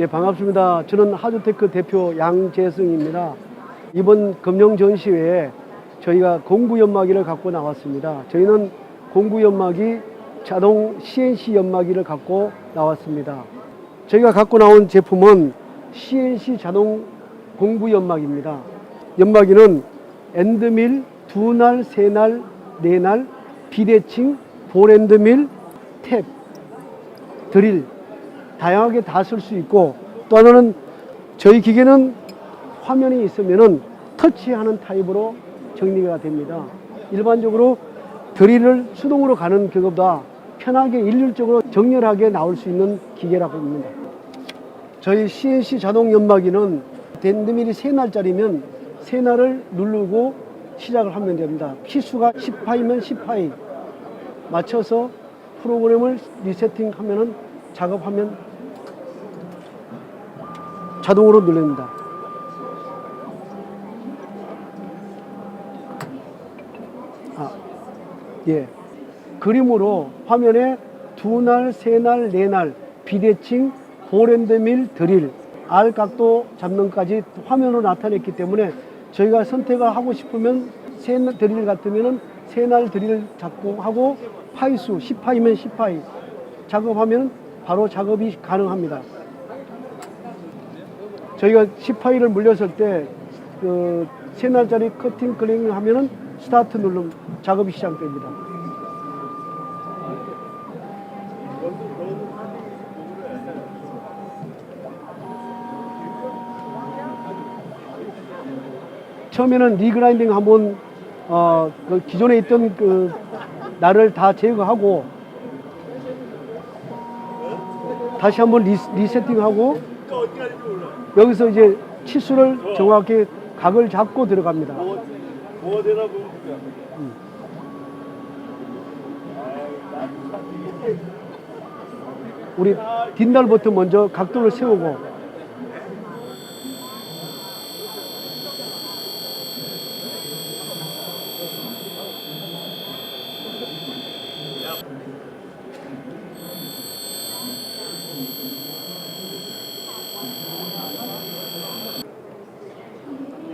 예, 반갑습니다. 저는 하주테크 대표 양재승입니다. 이번 금령 전시회에 저희가 공구 연마기를 갖고 나왔습니다. 저희는 공구 연마기 자동 CNC 연마기를 갖고 나왔습니다. 저희가 갖고 나온 제품은 CNC 자동 공구 연마기입니다. 연마기는 엔드밀 두 날, 세 날, 네 날, 비대칭, 볼엔드밀, 탭, 드릴 다양하게 다 쓸 수 있고 또 하나는 저희 기계는 화면이 있으면은 터치하는 타입으로 정리가 됩니다. 일반적으로 드릴을 수동으로 가는 그것보다 편하게 일률적으로 정렬하게 나올 수 있는 기계라고 합니다. 저희 CNC 자동 연마기는 댄드밀이 세 날짜리면 세 날을 누르고 시작을 하면 됩니다. 피수가 10파이면 10파이 맞춰서 프로그램을 리세팅하면은 작업하면 자동으로 눌립니다. 아, 예. 그림으로 화면에 두 날, 세 날, 네 날, 비대칭, 볼앤드밀, 드릴, 알 각도 잡는 까지 화면으로 나타냈기 때문에 저희가 선택을 하고 싶으면 세 날 드릴 같으면은 세 날 드릴 잡고 하고 파이수 10파이면 10파이 작업하면 바로 작업이 가능합니다. 저희가 10파이를 물렸을 때 그 세 날짜리 커팅 클링을 하면은 스타트 누르면 작업이 시작됩니다. 처음에는 리그라인딩 한번 어, 그 기존에 있던 그 날을 다 제거하고 다시 한번 리, 리세팅하고 여기서 이제 치수를 정확히 각을 잡고 들어갑니다. 뭐 보면 우리 뒷날부터 먼저 각도를 세우고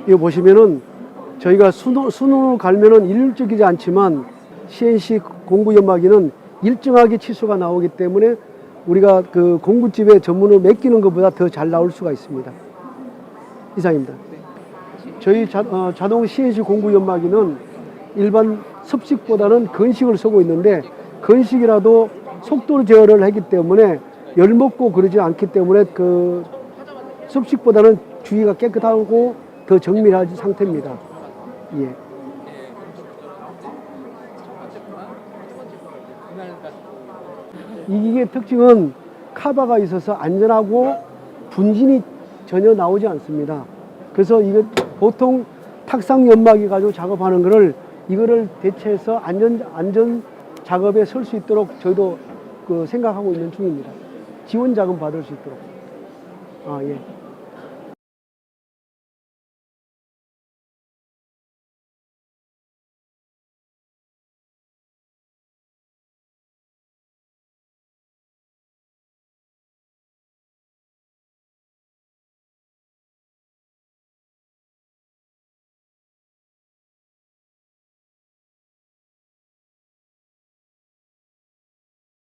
이거 보시면은 저희가 수능, 수능으로 갈면은 일률적이지 않지만 CNC 공구 연마기는 일정하게 치수가 나오기 때문에 우리가 그 공구집에 전문을 맡기는 것보다 더 잘 나올 수가 있습니다. 이상입니다. 저희 자, 어, 자동 CNC 공구 연마기는 일반 습식보다는 건식을 쓰고 있는데 건식이라도 속도를 제어를 하기 때문에 열 먹고 그러지 않기 때문에 그 습식보다는 주위가 깨끗하고 더 정밀한 상태입니다. 예. 이 기계의 특징은 카바가 있어서 안전하고 분진이 전혀 나오지 않습니다. 그래서 이거 보통 탁상 연마기 가지고 작업하는 거를 이거를 대체해서 안전 안전 작업에 설 수 있도록 저희도 그 생각하고 있는 중입니다. 지원 자금 받을 수 있도록. 아 예.